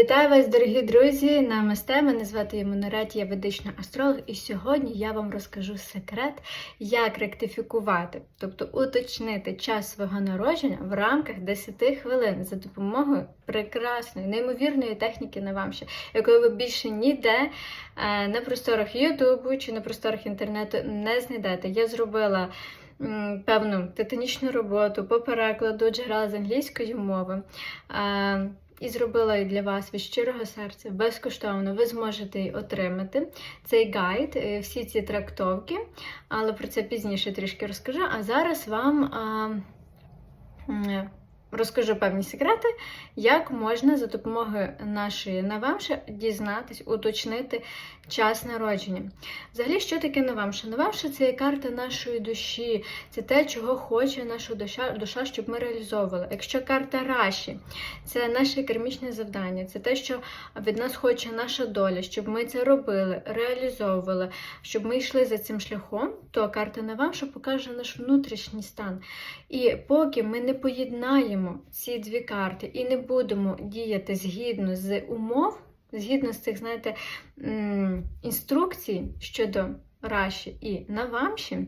Вітаю вас, дорогі друзі! На Намасте, мене звати Ємонарет, я ведична астролог, і сьогодні я вам розкажу секрет, як ректифікувати, тобто уточнити час свого народження в рамках 10 хвилин за допомогою прекрасної, неймовірної техніки на вам ще, якої ви більше ніде е, на просторах Ютубу чи на просторах інтернету не знайдете. Я зробила певну титанічну роботу по перекладу джерел з англійської мови. І зробила і для вас від щирого серця безкоштовно. Ви зможете отримати цей гайд, е, всі ці трактовки, але про це пізніше трішки розкажу. А зараз вам а, розкажу певні секрети, як можна за допомогою нашої навамши дізнатись, уточнити час народження. Взагалі, що таке навамша? Навамша це є карта нашої душі, це те, чого хоче наша душа, душа, щоб ми реалізовували. Якщо карта Раші, це наше кармічне завдання, це те, що від нас хоче наша доля, щоб ми це робили, реалізовували, щоб ми йшли за цим шляхом, то карта Навамша покаже наш внутрішній стан. І поки ми не поєднаємо ці дві карти і не будемо діяти згідно з умов, згідно з цих, знаєте, інструкцій щодо Раші і Навамші,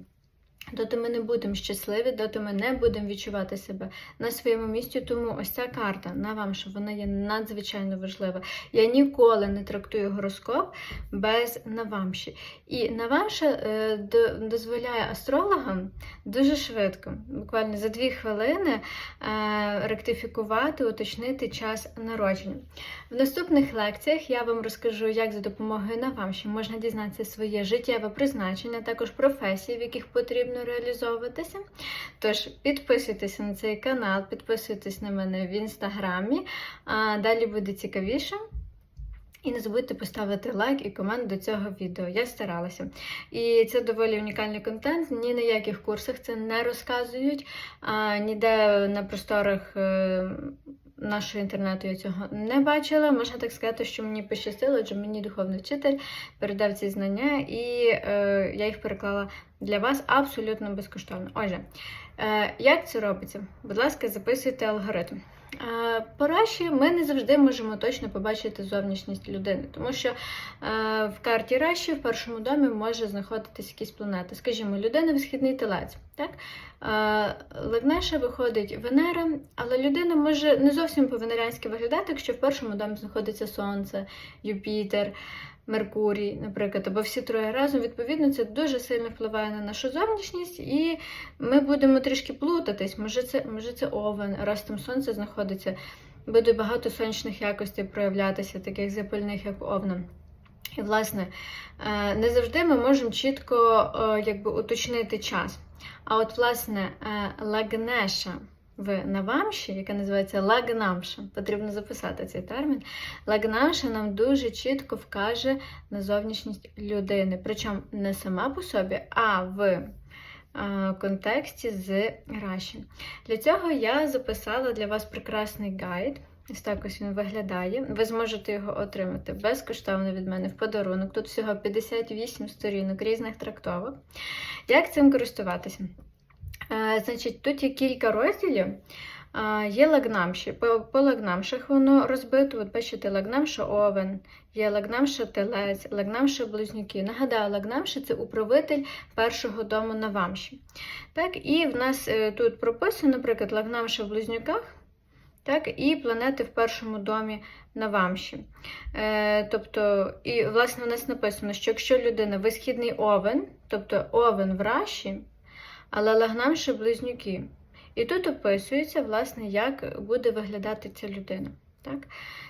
доти ми не будемо щасливі, доти ми не будемо відчувати себе на своєму місці. Тому ось ця карта на вам, що вона є надзвичайно важлива. Я ніколи не трактую гороскоп без навамші. І навамша е, до- дозволяє астрологам дуже швидко, буквально за дві хвилини, е, ректифікувати, уточнити час народження. В наступних лекціях я вам розкажу, як за допомогою навамші можна дізнатися своє життєве призначення, також професії, в яких потрібно реалізовуватися. Тож підписуйтеся на цей канал, підписуйтесь на мене в інстаграмі. А далі буде цікавіше. І не забудьте поставити лайк і комент до цього відео. Я старалася. І це доволі унікальний контент. Ні на яких курсах це не розказують, а ніде на просторах. Нашого інтернету я цього не бачила. Можна так сказати, що мені пощастило, адже мені духовний вчитель передав ці знання, і е, я їх переклала для вас абсолютно безкоштовно. Отже, е, як це робиться? Будь ласка, записуйте алгоритм. По Раші ми не завжди можемо точно побачити зовнішність людини, тому що е, в карті Раші в першому домі може знаходитись якісь планети. Скажімо, людина висхідний телець. Так? Е, Лагнеша виходить Венера, але людина може не зовсім по-венеріанськи виглядати, якщо в першому домі знаходиться Сонце, Юпітер. Меркурій, наприклад, або всі троє разом, відповідно, це дуже сильно впливає на нашу зовнішність, і ми будемо трішки плутатись. Може, це може це овен, раз там сонце знаходиться, буде багато сонячних якостей проявлятися, таких запальних, як овна. І, власне, е, не завжди ми можемо чітко е, якби, уточнити час. А от, власне, е, лагнеша в Навамші, яка називається лагнамша, потрібно записати цей термін. Лагнамша нам дуже чітко вкаже на зовнішність людини. Причому не сама по собі, а в е, контексті з Раші. Для цього я записала для вас прекрасний гайд. Ось так ось він виглядає. Ви зможете його отримати безкоштовно від мене в подарунок. Тут всього 58 сторінок різних трактовок. Як цим користуватися? Значить, тут є кілька розділів. Є лагнамші. По, по лагнамшах воно розбито. От бачите, лагнамша овен, є лагнамша телець, лагнамша близнюки. Нагадаю, лагнамша це управитель першого дому на вамші. Так, і в нас е, тут прописано, наприклад, лагнамша в близнюках. Так, і планети в першому домі на вамші. Е, тобто, і власне у нас написано, що якщо людина висхідний овен, тобто овен в раші, але лагнамши близнюки. І тут описується, власне, як буде виглядати ця людина. Так?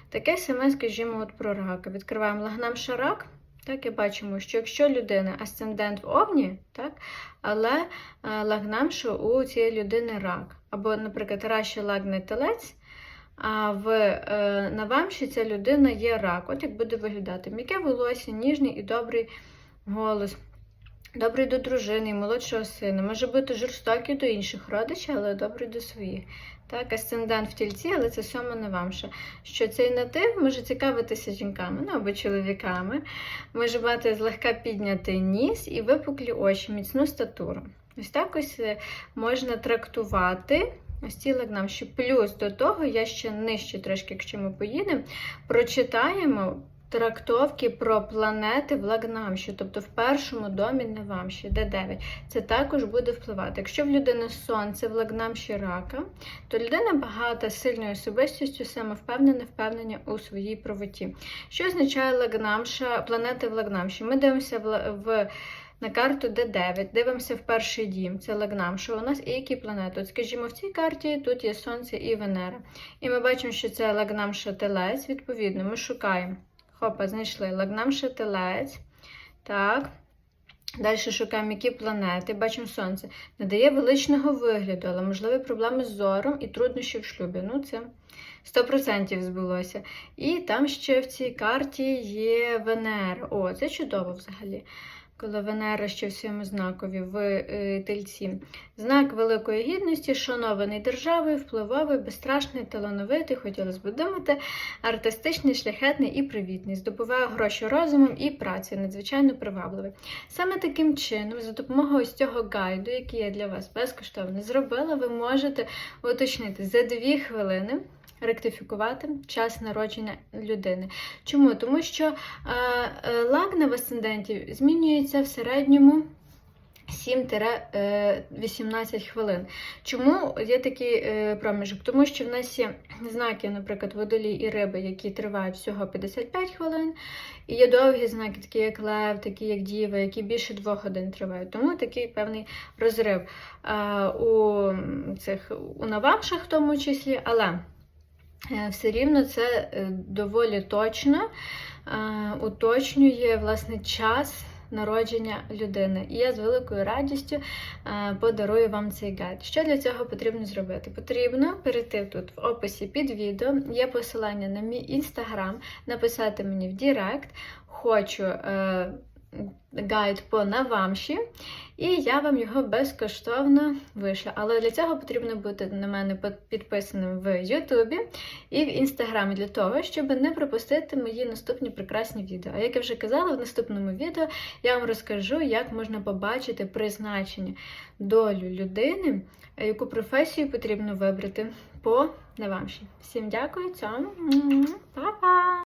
Таке саме, скажімо, от про рака. Відкриваємо лагнамша рак. Так, і бачимо, що якщо людина асцендент в овні, так, але е, лагнамша у цієї людини рак. Або, наприклад, раші лагне телець, а в е, Навамші ця людина є рак. От як буде виглядати. М'яке волосся, ніжний і добрий голос. Добрий до дружини і молодшого сина. Може бути жорстокий до інших родичів, але добрий до своїх. Так, асцендент в тільці, але це сьома не вам ще. Що цей натив може цікавитися жінками, ну або чоловіками, може мати злегка піднятий ніс і випуклі очі, міцну статуру. Ось так ось е, можна трактувати Ось ці лагнамші. Плюс до того, я ще нижче трошки, якщо ми поїдемо, прочитаємо трактовки про планети в Лагнамші, тобто в першому домі Навамші, де 9. Це також буде впливати. Якщо в людини сонце в Лагнамші рака, то людина багата сильною особистістю, самовпевнена, впевнення у своїй правоті. Що означає Лагнамша, планети в Лагнамші? Ми дивимося в, в на карту Д9, дивимося в перший дім, це Лагнамша. У нас і які планети? От, скажімо, в цій карті тут є Сонце і Венера. І ми бачимо, що це Лагнамша Телець. Відповідно, ми шукаємо. Хопа, знайшли лагнам шателець. Так. Далі шукаємо, які планети. Бачимо сонце. Надає величного вигляду, але можливі проблеми з зором і труднощі в шлюбі. Ну, це 100% збулося. І там ще в цій карті є Венера. О, це чудово взагалі. Коли Венера ще в своєму знакові в е, тельці. Знак великої гідності, шанований державою, впливовий, безстрашний, талановитий, хотілося б думати, артистичний, шляхетний і привітний, здобуває гроші розумом і працею, надзвичайно привабливий. Саме таким чином, за допомогою ось цього гайду, який я для вас безкоштовно зробила, ви можете уточнити за дві хвилини. Ректифікувати час народження людини. Чому? Тому що е, е, лагна в асценденті змінюється в середньому 7-18 хвилин. Чому є такий е, проміжок? Тому що в нас є знаки, наприклад, водолій і риби, які тривають всього 55 хвилин, і є довгі знаки, такі як лев, такі як діва, які більше 2 годин тривають. Тому такий певний розрив е, у цих у навамшах в тому числі, але е, все рівно це доволі точно уточнює власне час народження людини. І я з великою радістю е, подарую вам цей гайд. Що для цього потрібно зробити? Потрібно перейти тут в описі під відео, є посилання на мій інстаграм, написати мені в Директ. Хочу е, гайд по Навамші, і я вам його безкоштовно вишлю. Але для цього потрібно бути на мене підписаним в Ютубі і в Інстаграмі для того, щоб не пропустити мої наступні прекрасні відео. А як я вже казала, в наступному відео я вам розкажу, як можна побачити призначення долю людини, яку професію потрібно вибрати по Навамші. Всім дякую, цьому, па-па!